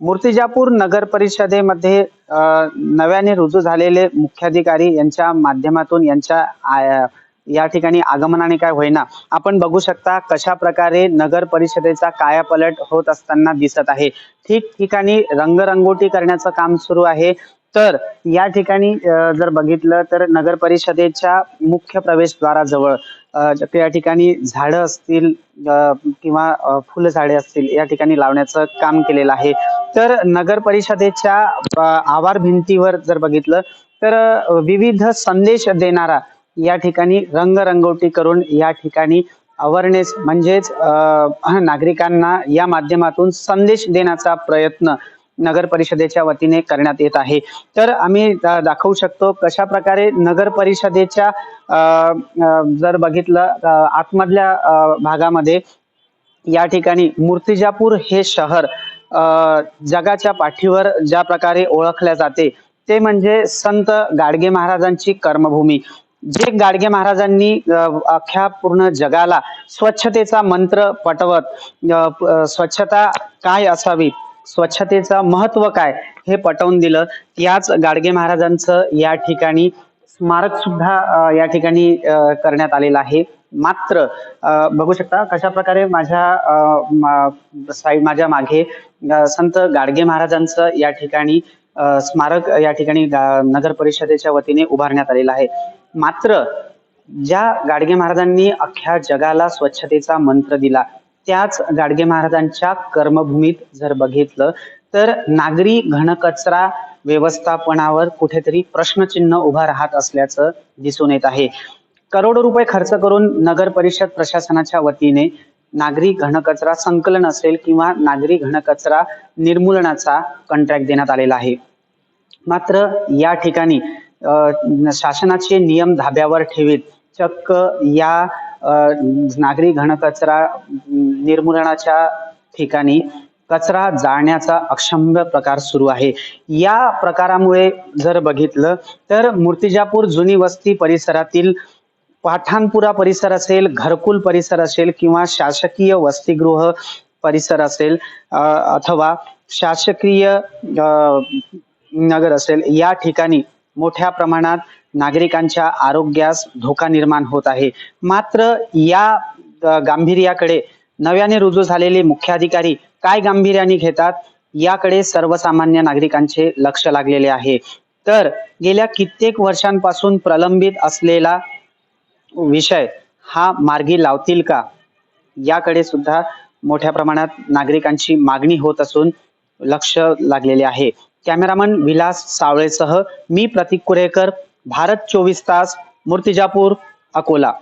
मूर्तिजापूर नगर परिषदेमध्ये नव्याने रुजू झालेले मुख्याधिकारी यांच्या माध्यमातून यांच्या आ- या ठिकाणी आगमनाने काय होईना. आपण बघू शकता कशा प्रकारे नगर परिषदेचा कायापलट होत असताना दिसत आहे. ठिकठिकाणी रंगरंगोटी करण्याचं काम सुरू आहे. तर या ठिकाणी जर बघितलं तर नगर परिषदेच्या मुख्य प्रवेशद्वाराजवळ या ठिकाणी झाडं असतील किंवा फुलझाडे असतील या ठिकाणी लावण्याचं काम केलेलं आहे. तर नगर परिषदेच्या आवार भिंतीवर जर बघितलं तर विविध संदेश देणारा या ठिकाणी रंगरंगोटी करून या ठिकाणी अवेअरनेस म्हणजेच नागरिकांना या माध्यमातून संदेश देण्याचा प्रयत्न नगर परिषदेच्या वतीने करण्यात येत आहे. तर आम्ही दाखवू शकतो कशा प्रकारे नगर परिषदेच्या जर बघितलं आतमधल्या भागामध्ये या ठिकाणी मूर्तिजापूर हे शहर जगाच्या पाठीवर ज्या प्रकारे ओळखल्या जाते ते म्हणजे संत गाडगे महाराजांची कर्मभूमी. जे गाडगे महाराजांनी अख्ख्या पूर्ण जगाला स्वच्छतेचा मंत्र पटवत स्वच्छता काय असावी स्वच्छतेचं महत्त्व काय हे पटवून दिलं याच गाडगे महाराजांचं या ठिकाणी स्मारक सुद्धा या ठिकाणी करण्यात आलेलं आहे. मात्र बघू शकता कशा प्रकारे माझ्या साईड माझ्या मागे संत गाडगे महाराजांचं या ठिकाणी स्मारक या ठिकाणी गा- नगर परिषदेच्या वतीने उभारण्यात आलेलं आहे. मात्र ज्या गाडगे महाराजांनी अख्ख्या जगाला स्वच्छतेचा मंत्र दिला त्याच गाडगे महाराजांच्या कर्मभूमीत जर बघितलं तर नागरी घनकचरा व्यवस्थापनावर कुठेतरी प्रश्नचिन्ह उभा राहत असल्याचं दिसून येत आहे. करोडो रुपये खर्च करून नगर परिषद प्रशासनाच्या वतीने नागरी घनकचरा संकलन असेल किंवा नागरी घनकचरा निर्मूलनाचा कॉन्ट्रॅक्ट देण्यात आलेला आहे. मात्र या ठिकाणी शासनाचे नियम धाब्यावर ठेवीत चक्क या नागरी घनकचरा निर्मूलनाच्या ठिकाणी कचरा जाळण्याचा अक्षम्य प्रकार सुरू आहे. या प्रकारामुळे जर बघितलं तर मूर्तिजापूर जुनी वस्ती परिसरातील पाठाणपुरा परिसर असेल घरकुल परिसर असेल किंवा शासकीय वसतिगृह परिसर असेल अथवा शासकीय नगर असेल या ठिकाणी मोठ्या प्रमाणात नागरिकांच्या आरोग्यास धोका निर्माण होत आहे. मात्र या गांभीर्याकडे नव्याने रुजू झालेले मुख्याधिकारी काय गांभीर्याने घेतात याकडे सर्वसामान्य नागरिकांचे लक्ष लागलेले आहे. तर गेल्या कित्येक वर्षांपासून प्रलंबित असलेला विषय हा मार्गी लावतील का? याकडे सुद्धा मोठ्या प्रमाणात नागरिकांची मागणी होत असून लक्ष लागलेले आहे. कॅमेरामन विलास सावळेसह मी प्रतीक कुरेकर भारत चोवीस तास मूर्तिजापूर अकोला.